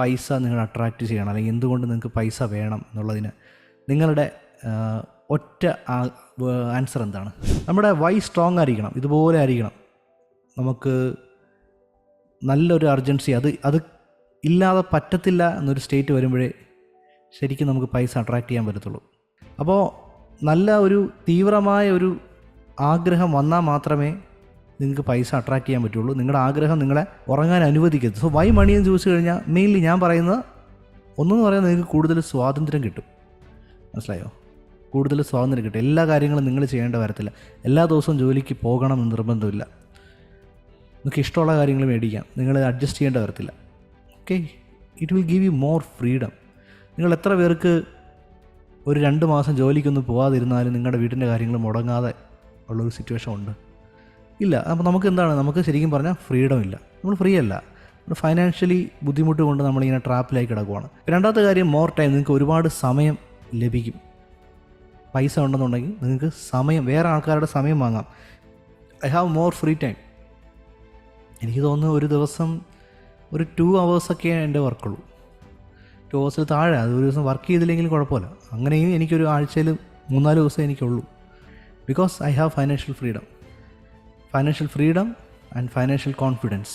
പൈസ നിങ്ങൾ അട്രാക്റ്റ് ചെയ്യണം അല്ലെങ്കിൽ എന്തുകൊണ്ട് നിങ്ങൾക്ക് പൈസ വേണം എന്നുള്ളതിന് നിങ്ങളുടെ ഒറ്റ ആൻസർ എന്താണ്? നമ്മുടെ വൈ സ്ട്രോങ് ആയിരിക്കണം ഇതുപോലെ ആയിരിക്കണം. നമുക്ക് നല്ലൊരു അർജൻസി അത് അത് ഇല്ലാതെ പറ്റത്തില്ല എന്നൊരു സ്റ്റേറ്റ് വരുമ്പോഴേ ശരിക്കും നമുക്ക് പൈസ അട്രാക്റ്റ് ചെയ്യാൻ പറ്റത്തുള്ളൂ. അപ്പോൾ നല്ല ഒരു തീവ്രമായ ഒരു ആഗ്രഹം വന്നാൽ മാത്രമേ നിങ്ങൾക്ക് പൈസ അട്രാക്ട് ചെയ്യാൻ പറ്റുള്ളൂ. നിങ്ങളുടെ ആഗ്രഹം നിങ്ങളെ ഉറങ്ങാൻ അനുവദിക്കരുത്. സോ വൈ മണി എന്ന് ചോദിച്ചു കഴിഞ്ഞാൽ മെയിൻലി ഞാൻ പറയുന്നത് ഒന്നെന്ന് പറയുന്നത് നിങ്ങൾക്ക് കൂടുതൽ സ്വാതന്ത്ര്യം കിട്ടും. മനസ്സിലായോ? കൂടുതൽ സ്വാതന്ത്ര്യം കിട്ടും. എല്ലാ കാര്യങ്ങളും നിങ്ങൾ ചെയ്യേണ്ട വരത്തില്ല. എല്ലാ ദിവസവും ജോലിക്ക് പോകണം എന്ന് നിർബന്ധമില്ല. നിങ്ങൾക്ക് ഇഷ്ടമുള്ള കാര്യങ്ങൾ മേടിക്കാം. നിങ്ങൾ അഡ്ജസ്റ്റ് ചെയ്യേണ്ട വരത്തില്ല. Okay it will give you more freedom നിങ്ങൾ എത്ര പേർക്ക് ഒരു രണ്ട് മാസം ജോലിക്കൊന്നും പോകാതിരുന്നാലും നിങ്ങളുടെ വീട്ടിന്റെ കാര്യങ്ങൾ മുടങ്ങാതെ ഉള്ളൊരു സിറ്റുവേഷൻ ഉണ്ട്. ഇല്ല അപ്പോൾ നമുക്ക് എന്താണ് നമുക്ക് ശരിക്കും പറഞ്ഞാൽ ഫ്രീഡം ഇല്ല. നമ്മൾ ഫ്രീ അല്ല. ഫൈനാൻഷ്യലി ബുദ്ധിമുട്ട് കൊണ്ട് നമ്മളിങ്ങനെ ട്രാപ്പിലായി കിടക്കുവാണ്. രണ്ടാമത്തെ കാര്യം മോർ ടൈം നിങ്ങൾക്ക് ഒരുപാട് സമയം ലഭിക്കും. പൈസ ഉണ്ടെന്നുണ്ടെങ്കിൽ നിങ്ങൾക്ക് സമയം വേറെ ആൾക്കാരുടെ സമയം വാങ്ങാം. I have more free time എനിക്ക് തോന്നുന്നു ഒരു ദിവസം ഒരു ടു അവേഴ്സൊക്കെ എന്റെ വർക്കുള്ളൂ ടു അവേഴ്സിൽ താഴെ അത് ഒരു ദിവസം വർക്ക് ചെയ്തില്ലെങ്കിൽ കുഴപ്പമില്ല. അങ്ങനെയും എനിക്കൊരു ആഴ്ചയിൽ മൂന്നാൽ ദിവസം എനിക്കുള്ളൂ. Because I have financial freedom financial freedom and financial confidence